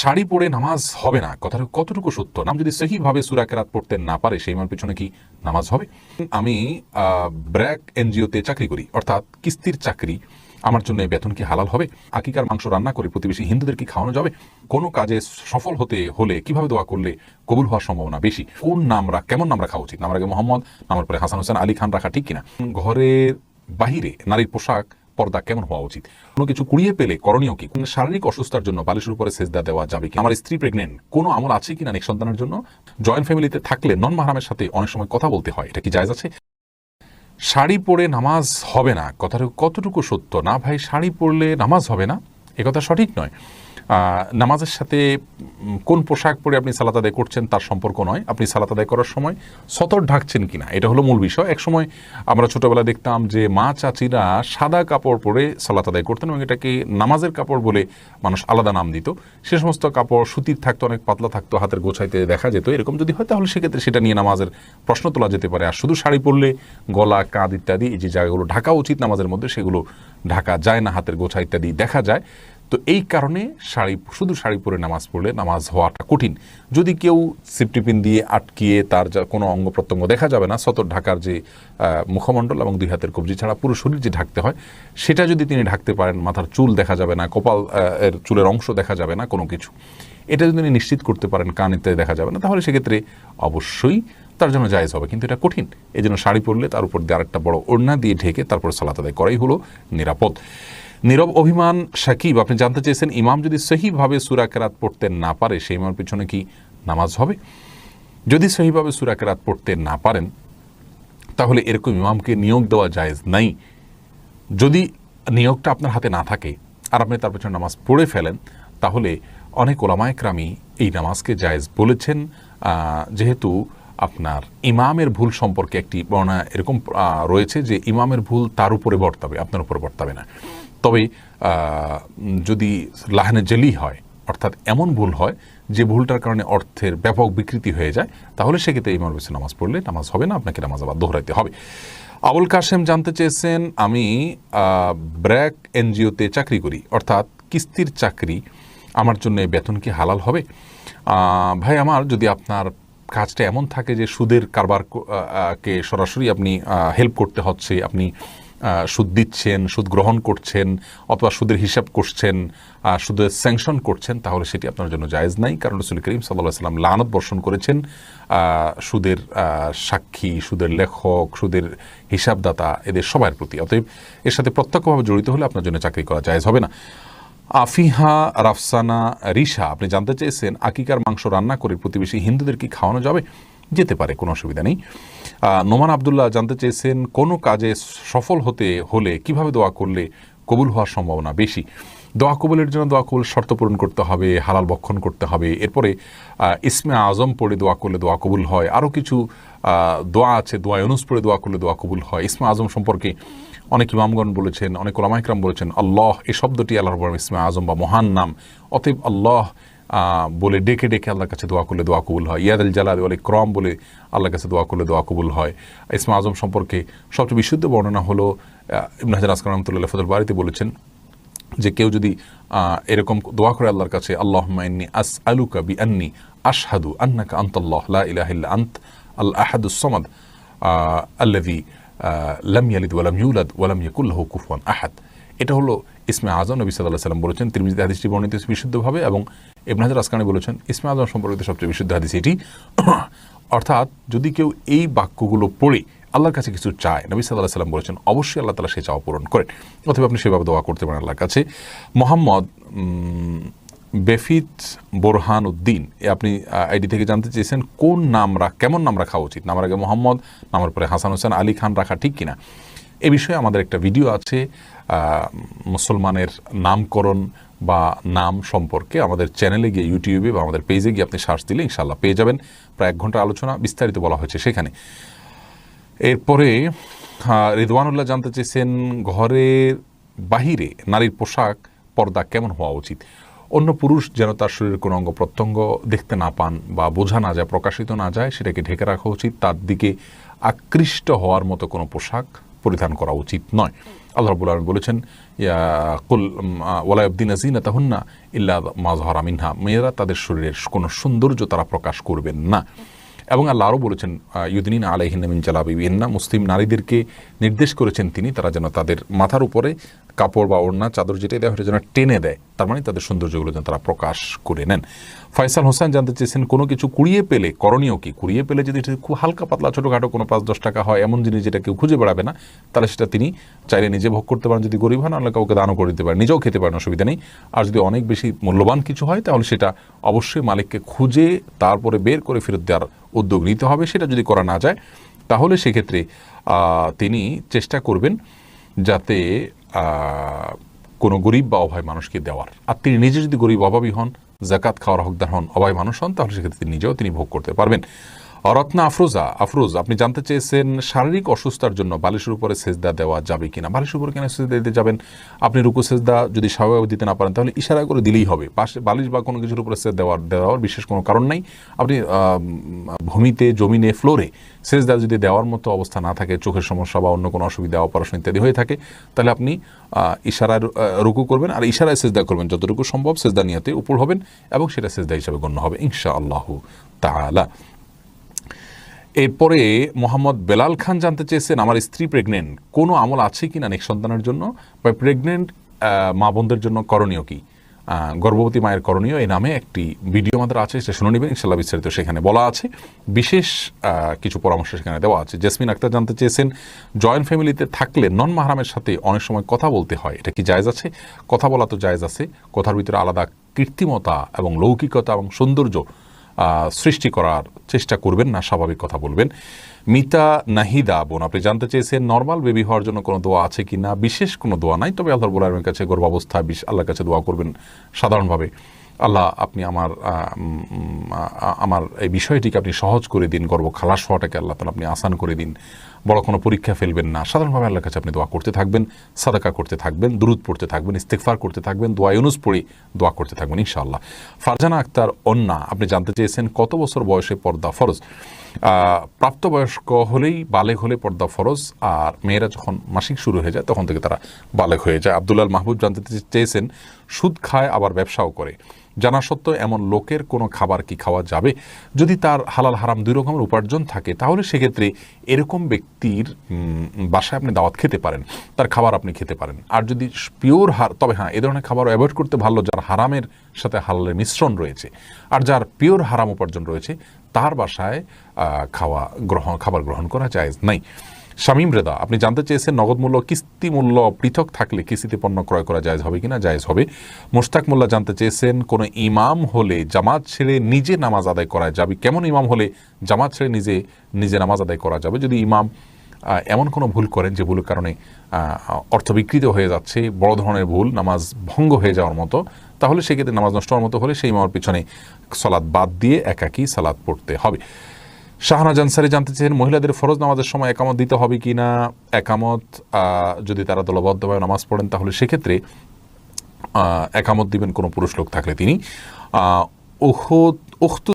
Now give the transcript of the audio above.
শাড়ি পরে নামাজ হবে না। কথাটা কতটুকু সত্য? নাম যদি সহিভাবে সুরা কেরাত পড়তে না পারে, সেই মার পিছনে কি নামাজ হবে? আমি ব্র্যাক এনজিওতে চাকরি করি, অর্থাৎ কিস্তির চাকরি। আমার জন্য বেতন কি হালাল হবে? আকিকার মাংস রান্না করে প্রতিবেশী হিন্দুদের কি খাওয়ানো যাবে? কোনো কাজে সফল হতে হলে কীভাবে দোয়া করলে কবুল হওয়ার সম্ভাবনা বেশি? কোন নামরা কেমন নাম রাখা উচিত? নাম আগে মোহাম্মদ নামের পরে হাসান হোসেন, আলী খান রাখা ঠিক কিনা? ঘরের বাহিরে নারীর পোশাক পর্দা কেমন হওয়া উচিত? কোনো কিছু কুড়িয়ে পেলে করণীয় কি? শারীরিক অসুস্থার জন্য বালিশের উপরে সেজদা দেওয়া যাবে কি? আমার স্ত্রী প্রেগনেন্ট কোনো আমল আছে কিনা নেক্সট সন্তানের জন্য? জয়েন্ট ফ্যামিলিতে থাকলে নন মাহারামের সাথে অনেক সময় কথা বলতে হয়, এটা কি জায়জ আছে? শাড়ি পরে নামাজ হবে না, কথাটা কতটুকু সত্য? না ভাই, শাড়ি পরলে নামাজ হবে না? এ কথা সঠিক নয়। নামাজের সাথে কোন পোশাক পরে আপনি সালাত আদায় করছেন তার সম্পর্ক নয়। আপনি সালাত আদায় করার সময় সতর ঢাকছেন কিনা, এটা হলো মূল বিষয়। এক সময় আমরা ছোটবেলা দেখতাম যে মা চাচিরা সাদা কাপড় পরে সালাত আদায় করতেন এবং এটাকে নামাজের কাপড় বলে মানুষ আলাদা নাম দিত। সে সমস্ত কাপড় সুতির থাকতো, অনেক পাতলা থাকতো, হাতের গোছাইতে দেখা যেত, এরকম যদি হয় তাহলে সেক্ষেত্রে সেটা নিয়ে নামাজের প্রশ্ন তোলা যেতে পারে। আর শুধু শাড়ি পরলে গলা, কাঁধ ইত্যাদি যে জায়গাগুলো ঢাকা উচিত নামাজের মধ্যে, সেগুলো ঢাকা যায় না, হাতের গোছা ইত্যাদি দেখা যায়। তো এই কারণে শাড়ি, শুধু শাড়ি পরে নামাজ পড়লে নামাজ হওয়াটা কঠিন। যদি কেউ সিপটিপিন দিয়ে আটকিয়ে তার যা কোনো অঙ্গ প্রত্যঙ্গ দেখা যাবে না, সতর ঢাকার যে মুখমণ্ডল এবং দুই হাতের কবজি ছাড়া পুরো শরীর যে ঢাকতে হয়, সেটা যদি তিনি ঢাকতে পারেন, মাথার চুল দেখা যাবে না, কপাল এর চুলের অংশ দেখা যাবে না কোনো কিছু, এটা যদি তিনি নিশ্চিত করতে পারেন কান ইত্যাদি দেখা যাবে না, তাহলে সেক্ষেত্রে অবশ্যই তার জন্য জায়েজ হবে। কিন্তু এটা কঠিন। এই জন্য শাড়ি পরলে তার উপর দিয়ে আরেকটা বড় ওড়না দিয়ে ঢেকে তারপর সালাত আদায় করাই হলো নিরাপদ। নীরব অভিমান সাকিব, আপনি জানতে চেয়েছেন ইমাম যদি সহিভাবে সুরা কেরাত পড়তে না পারে, সেই ইমামের পিছনে কি নামাজ হবে? যদি সহিভাবে সুরা কেরাত পড়তে না পারেন, তাহলে এরকম ইমামকে নিয়োগ দেওয়া জায়েজ নাই। যদি নিয়োগটা আপনার হাতে না থাকে আর আপনি তার পেছনে নামাজ পড়ে ফেলেন, তাহলে অনেক ওলামায়করামি এই নামাজকে জায়েজ বলেছেন। যেহেতু আপনার ইমামের ভুল সম্পর্কে একটি বর্ণনা এরকম রয়েছে যে ইমামের ভুল তার উপরে বর্তাবে, আপনার উপরে বর্তাবে না। তবে যদি লাহানে জেলি হয়, অর্থাৎ এমন ভুল হয়, যে ভুলটার কারণে অর্থের ব্যাপক বিকৃতি হয়ে যায়, তাহলে সেক্ষেত্রে ইমামের পিছনে নামাজ পড়লে নামাজ হবে না, আপনাকে নামাজ আবার দোহরাইতে হবে। আবুল কাশেম জানতে চেয়েছেন, আমি ব্র্যাক এনজিওতে চাকরি করি, অর্থাৎ কিস্তির চাকরি, আমার জন্য এই বেতন কি হালাল হবে? ভাই আমার, যদি আপনার কাজটা এমন থাকে যে সুদের কারবার ক- সরাসরি আপনি হেল্প করতে হচ্ছে, আপনি সুদ দিচ্ছেন, সুদ গ্রহণ করছেন, অথবা সুদের হিসাব করছেন সুদের স্যাংশন করছেন, তাহলে সেটি আপনার জন্য জায়েজ নাই। কারণ রসুল করিম সাল্লাহ সাল্লাম লানত বর্ষণ করেছেন সুদের সাক্ষী, সুদের লেখক, সুদের হিসাবদাতা এদের সবার প্রতি। অতএব এর সাথে প্রত্যক্ষভাবে জড়িত হলে আপনার জন্য চাকরি করা জায়েজ হবে না। আফিহা, রাফসানা, রিশা, আপনি জানতে চেয়েছেন আকিকার মাংস রান্না করে প্রতিবেশী হিন্দুদের কি খাওয়ানো যাবে? যেতে পারে, কোনো অসুবিধা নেই। নোমান আবদুল্লাহ জানতে চেয়েছেন, কোনো কাজে সফল হতে হলে কীভাবে দোয়া করলে কবুল হওয়ার সম্ভাবনা বেশি? দোয়া কবুলের জন্য দোয়া কবুল শর্ত পূরণ করতে হবে, হালাল বক্ষণ করতে হবে। এরপরে ইসমে আজম পড়ে দোয়া করলে দোয়া কবুল হয়। আরও কিছু দোয়া আছে, দোয়া অনুস পড়ে দোয়া করলে দোয়া কবুল হয়। ইসমে আজম সম্পর্কে অনেক ইমামগণ বলেছেন, অনেক ওলামাইকরাম বলেছেন, আল্লাহ এই শব্দটি রব্বুল ইসমে আজম বা মহান নাম। অতএব আল্লাহ বলে ডেকে ডেকে আল্লাহর কাছে দোয়া করলে দোয়া কবুল হয়। ইয়াদ আল জালাদ আল ক্রম বলে আল্লাহর কাছে দোয়া করলে দোয়া কবুল হয়। ইসমা আজম সম্পর্কে সবচেয়ে বিশুদ্ধ বর্ণনা হলো ইবন আসকার রহমতুল্লাহ ফতুল বাড়িতে বলেছেন যে কেউ যদি এরকম দোয়া করে আল্লাহর কাছে আল্লাহ মাইন্নি আস আলুকা বি আন্নি আশহাদু আন্নাকা আন্তল্লাহ লা ইলাহা ইল্লা আন্ত আল আহাদুস সামাদ আহ, আল্লাযী লাম ইয়ালিদ ওয়ালাম ইউলাদ ওয়ালাম ইয়াকুল লাহু কুফুয়ান আহাদ। এটা হলো ইসমে আজম নবী সাল্লাহ সাল্লাম বলেছেন, তিরমিজিতে হাদিসটি বর্ণিত বিশুদ্ধভাবে এবং ইবন আসকানি বলেছেন, ইসমে আজম সম্পর্কিত সবচেয়ে বিশুদ্ধ হাদিস এটি। অর্থাৎ যদি কেউ এই বাক্যগুলো পড়ে, আল্লাহর কাছে কিছু চায়, নবী সাল্লাহ সাল্লাম বলেছেন, অবশ্যই আল্লাহ তালা সে চাওয়া পূরণ করেন। অথবা আপনি সেভাবে দোয়া করতে পারেন আল্লাহর কাছে। মোহাম্মদ বেফিত বোরহান উদ্দিন এ আপনি আইডি থেকে জানতে চেয়েছেন, কোন নাম রাখ কেমন নাম রাখা উচিত? নামের আগে মোহাম্মদ, নামের পরে হাসান হোসেন, আলী খান রাখা ঠিক কিনা? এ বিষয়ে আমাদের একটা ভিডিও আছে মুসলমানের নামকরণ বা নাম সম্পর্কে আমাদের চ্যানেলে গিয়ে ইউটিউবে বা আমাদের পেজে গিয়ে আপনি সার্চ দিলে ইনশাল্লাহ পেয়ে যাবেন। প্রায় এক ঘণ্টা আলোচনা বিস্তারিত বলা হয়েছে সেখানে। এরপরে রিদওয়ানুল্লাহ জানতে চেয়েছেন ঘরের বাহিরে নারীর পোশাক, পর্দা কেমন হওয়া উচিত? অন্য পুরুষ যেন তার শরীরের কোনো অঙ্গ প্রত্যঙ্গ দেখতে না পান বা বোঝা না যায়, প্রকাশিত না যায়, সেটাকে ঢেকে রাখা উচিত। তার দিকে আকৃষ্ট হওয়ার মতো কোনো পোশাক পরিধান করা উচিত নয়। আল্লাহ রবুল আলম বলেছেন কুল ওয়ালায়ুদ্দিন আজিনা তাহুন্না ইল্লা মাজহরা মিনহা। মেয়েরা তাদের শরীরের কোনো সৌন্দর্য তারা প্রকাশ করবেন না। এবং আল্লাহ আরও বলেছেন ইউদিন আলাইহিন মিন জালাবিবিহিন্না। মুসলিম নারীদেরকে নির্দেশ করেছেন তিনি, তারা যেন তাদের মাথার উপরে কাপড় বা ওড়না, চাদর যেটাই দেওয়া হয়েছে যেন টেনে দেয়, তার মানে তাদের সৌন্দর্যগুলো যেন তারা প্রকাশ করে নেন। ফয়সাল হোসেন জানতে চেয়েছেন, কোনো কিছু কুড়িয়ে পেলে, করণীয় কি? কুড়িয়ে পেলে যদি খুব হালকা পাতলা, ছোটোখাটো কোনো পাঁচ, দশ টাকা হয়, এমন জিনিস যেটা কেউ খুঁজে বেড়াবে না, তাহলে সেটা তিনি চাইলে নিজে ভোগ করতে পারেন, যদি গরিব হন আল্লাহ কাউকে দানও করে দিতে পারেন, নিজেও খেতে পারেন, অসুবিধা নেই। আর যদি অনেক বেশি মূল্যবান কিছু হয়, তাহলে সেটা অবশ্যই মালিককে খুঁজে, তারপরে বের করে ফেরত দেওয়ার উদ্যোগ নিতে হবে। সেটা যদি করা না যায়, তাহলে সেক্ষেত্রে তিনি চেষ্টা করবেন যাতে কোনো গরিব বা অভয় মানুষকে দেওয়ার। আর তিনি নিজে যদি গরিব অভাবী হন জাকাত খাওয়ার হকদার হন অভয় মানুষ হন, তাহলে সেক্ষেত্রে তিনি নিজেও তিনি ভোগ করতে পারবেন। রত্না আফরোজা আফরোজ আপনি জানতে চেয়েছেন শারীরিক অসুস্থতার জন্য বালিশের উপরে সেজদা দেওয়া যাবে কিনা? বালিশের উপরে কেন সেজদা দিতে যাবেন? আপনি রুকু সেজদা যদি স্বাভাবিক দিতে না পারেন তাহলে ইশারা করে দিলেই হবে। পাশে বালিশ বা কোনো কিছুর উপরে সেজ দেওয়ার দেওয়ার বিশেষ কোনো কারণ নাই। আপনি ভূমিতে জমিনে ফ্লোরে সেজদা যদি দেওয়ার মতো অবস্থা না থাকে চোখের সমস্যা বা অন্য কোনো অসুবিধা অপারেশন ইত্যাদি হয়ে থাকে তাহলে আপনি আহ, ইশারায় রুকু করবেন আর ইশারায় সেজদা করবেন। যতটুকু সম্ভব সেজদা নিয়াতে উপর হবেন এবং সেটা সেজদা হিসাবে গণ্য হবে ইনশা আল্লাহ তাআলা। এরপরে মোহাম্মদ বেলাল খান জানতে চেয়েছেন, আমার স্ত্রী প্রেগনেন্ট কোনো আমল আছে কি না সন্তানের জন্য? বা প্রেগনেন্ট মা বোনদের জন্য করণীয় কি? গর্ভবতী মায়ের করণীয় এই নামে একটি ভিডিও আমাদের আছে সে শুনে নেবেন, ইনশাল্লাহ বিস্তারিত সেখানে বলা আছে। বিশেষ কিছু পরামর্শ সেখানে দেওয়া আছে। জেসমিন আক্তার জানতে চেয়েছেন জয়েন্ট ফ্যামিলিতে থাকলে নন মাহারামের সাথে অনেক সময় কথা বলতে হয়, এটা কি জায়জ আছে? কথা বলা তো জায়জ আছে, কথার ভিতরে আলাদা কৃত্রিমতা এবং লৌকিকতা এবং সৌন্দর্য সৃষ্টি করার চেষ্টা করবেন না, স্বাভাবিক কথা বলবেন। মিতা নাহিদা বোন, আপনি জানতে চেয়েছেন নর্মাল বেবি হওয়ার জন্য কোনো দোয়া আছে কি না? বিশেষ কোনো দোয়া নাই, তবে আল্লাহর বোলারের কাছে গর্ভাবস্থা বিশ আল্লাহর কাছে দোয়া করবেন সাধারণভাবে। আল্লাহ, আপনি আমার আমার এই বিষয়টিকে আপনি সহজ করে দিন, গর্ব খালাস হওয়াটাকে আল্লাহ তালা আপনি আসান করে দিন। বড় কোনো পরীক্ষা ফেলবেন না। সাধারণভাবে আল্লাহর কাছে আপনি দোয়া করতে থাকবেন, সাদাকা করতে থাকবেন, দুরুদ পড়তে থাকবেন ইস্তেকফার করতে থাকবেন, দোয়া ইউনুস পড়ে দোয়া করতে থাকবেন, ইনশাআল্লাহ। ফারজানা আক্তার অন্না, আপনি জানতে চেয়েছেন কত বছর বয়সে পর্দা ফরজ? প্রাপ্তবয়স্ক হলেই বালেগ হলে পর্দা ফরজ, আর মেয়েরা যখন মাসিক শুরু হয়ে যায় তখন থেকে তারা বালেগ হয়ে যায়। আবদুল্লাল মাহবুব জানতে চেয়েছেন, সুদ খায় আবার ব্যবসাও করে। জানা সত্ত্বেও এমন লোকের কোনো খাবার কি খাওয়া যাবে? যদি তার হালাল হারাম দুই রকমের উপার্জন থাকে, তাহলে সেক্ষেত্রে এরকম ব্যক্তির বাসায় আপনি দাওয়াত খেতে পারেন, তার খাবার আপনি খেতে পারেন। আর যদি পিওর হার, তবে হ্যাঁ এ ধরনের খাবার অ্যাভয়েড করতে ভালো, যার হারামের সাথে হালালের মিশ্রণ রয়েছে। আর যার পিওর হারাম উপার্জন রয়েছে, তার বাসায় খাওয়া গ্রহণ, খাবার গ্রহণ করা যায় নাই। শামীম রেদা, আপনি জানতে চেয়েছেন নগদ মূল্য, কিস্তি মূল্য পৃথক থাকলে কিস্তিতে পণ্য ক্রয় করা জায়জ হবে কিনা? জায়েজ হবে। মোস্তাক মোল্লা জানতে চেয়েছেন, কোনো ইমাম হলে জামাত ছেড়ে নিজে নামাজ আদায় করা যাবে? কেমন ইমাম হলে জামাত ছেড়ে নিজে নিজে নামাজ আদায় করা যাবে? যদি ইমাম এমন কোনো ভুল করেন যে ভুলের কারণে অর্থ বিকৃত হয়ে যাচ্ছে, বড় ধরনের ভুল, নামাজ ভঙ্গ হয়ে যাওয়ার মতো, তাহলে সেক্ষেত্রে নামাজ নষ্ট হওয়ার মতো হলে সেই ইমামের পিছনে সালাদ বাদ দিয়ে একাকী সালাদ পড়তে হবে। শাহনাজ আনসারি জানতে চেয়েছেন মহিলাদের ফরজ নামাজের সময় একামত দিতে হবে কি না? একামত যদি তারা দলবদ্ধভাবে নামাজ পড়েন, তাহলে সেক্ষেত্রে একামত দিবেন কোনো পুরুষ লোক থাকলে তিনি। ওখ উখতু